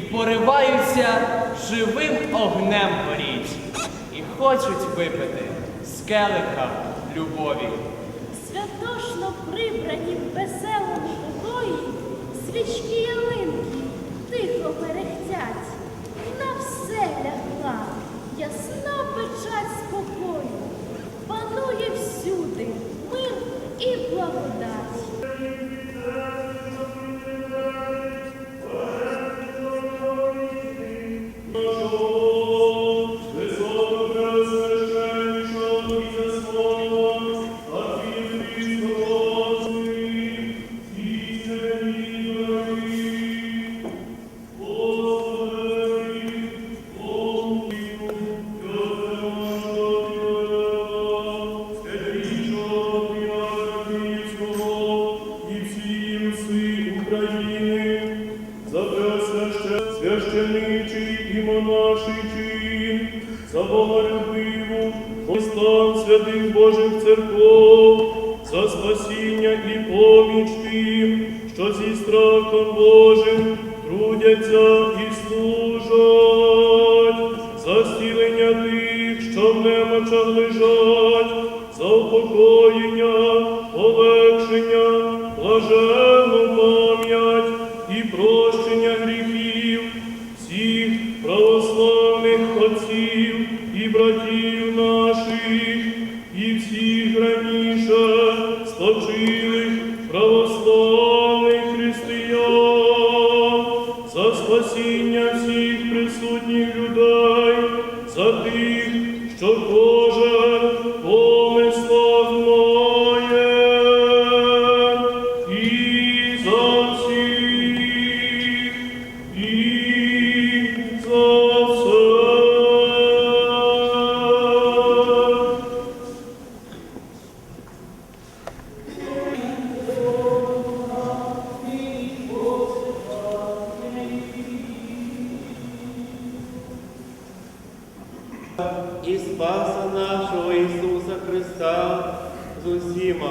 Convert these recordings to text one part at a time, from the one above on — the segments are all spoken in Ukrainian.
пориваються живим огнем горіть, і хочуть випити з келиха любові. Святошно прибрані в веселому покої, свічки ялинки тихо мерехтять. На все лягла ясна печать спокою, панує всюди мир і благодать. Спасіння і поміч тим, що зі страхом Божим трудяться і служать, за зцілення тих, що в немочах лежать, за упокоєння, полегшення, блаженну Спаса нашого Ісуса Христа з усіма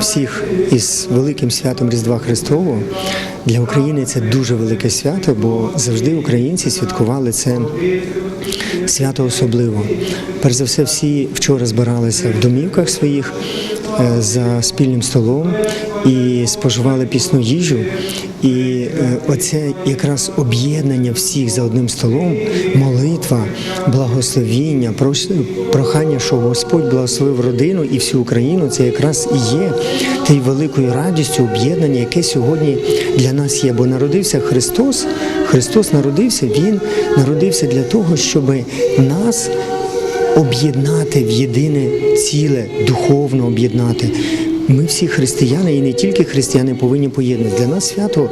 всіх із великим святом Різдва Христового. Для України це дуже велике свято, бо завжди українці святкували це свято особливо. Перш за все, всі вчора збиралися в домівках своїх е, за спільним столом і споживали пісну їжу. І е, оце якраз об'єднання всіх за одним столом, молитва, благословіння, прохання, щоб Господь благословив родину і всю Україну. Це якраз і є тією великою радістю об'єднання, яке сьогодні для нас є. Бо народився Христос. Христос народився, Він народився для того, щоб нас об'єднати в єдине ціле, духовно об'єднати. Ми всі християни, і не тільки християни повинні поєднати. Для нас свято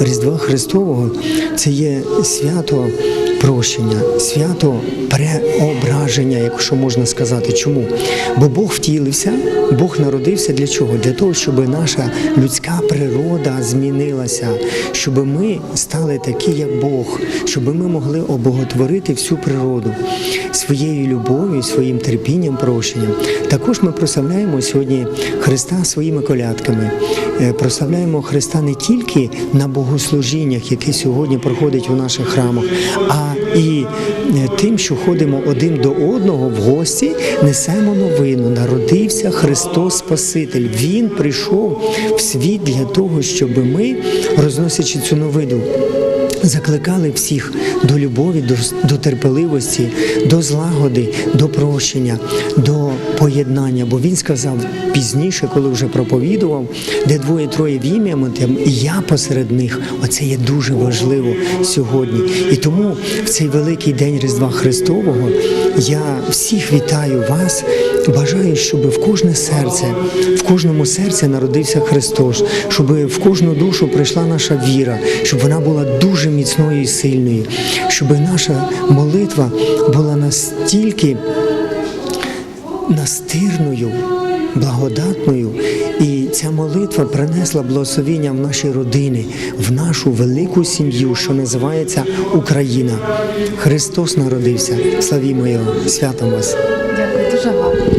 Різдва Христового це є свято прощення, свято преображення, якщо можна сказати. Чому? Бо Бог втілився, Бог народився для чого? Для того, щоб наша людська природа змінилася, щоб ми стали такі, як Бог, щоб ми могли обоготворити всю природу своєю любов'ю, своїм терпінням, прощенням. Також ми прославляємо сьогодні Христа своїми колядками. Е, Прославляємо Христа не тільки на богослужіннях, яке сьогодні проходить у наших храмах, а і е, тим, що ходимо один до одного в гості, несемо новину. Народився Христос Спаситель. Він прийшов в світ для того, щоб ми, розносячи цю новину, закликали всіх до любові, до, до терпеливості, до злагоди, до прощення, до поєднання. Бо він сказав пізніше, коли вже проповідував, де двоє-троє в ім'я моє, і я посеред них. Оце є дуже важливо сьогодні. І тому в цей великий день Різдва Христового я всіх вітаю вас. Бажаю, щоб в кожне серце, в кожному серці народився Христос, щоб в кожну душу прийшла наша віра, щоб вона була дуже міцною і сильною, щоб наша молитва була настільки настирною, благодатною, і ця молитва принесла благословіння в наші родини, в нашу велику сім'ю, що називається Україна. Христос народився. Славімо Його! Святом вас! Дякую, дуже гарно.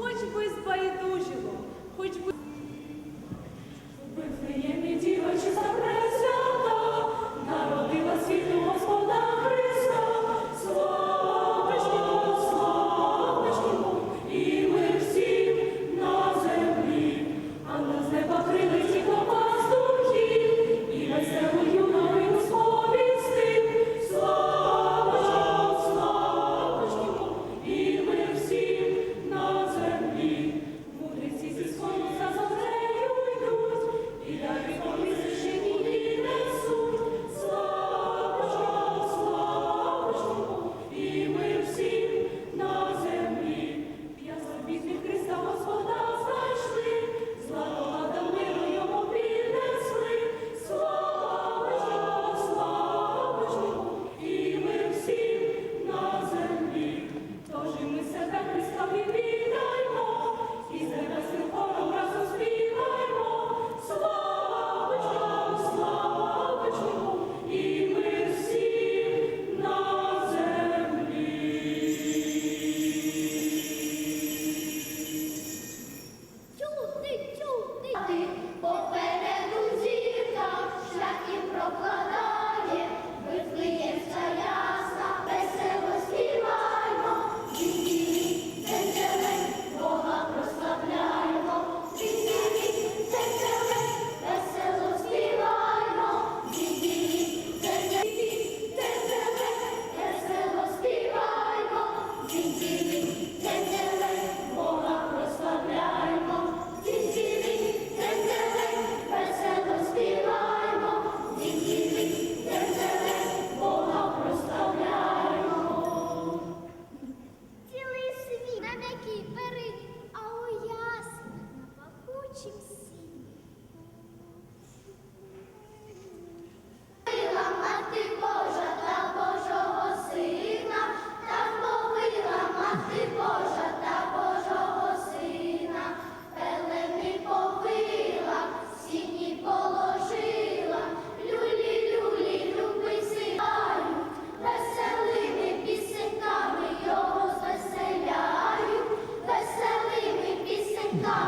Хоч би збайдужило, нами його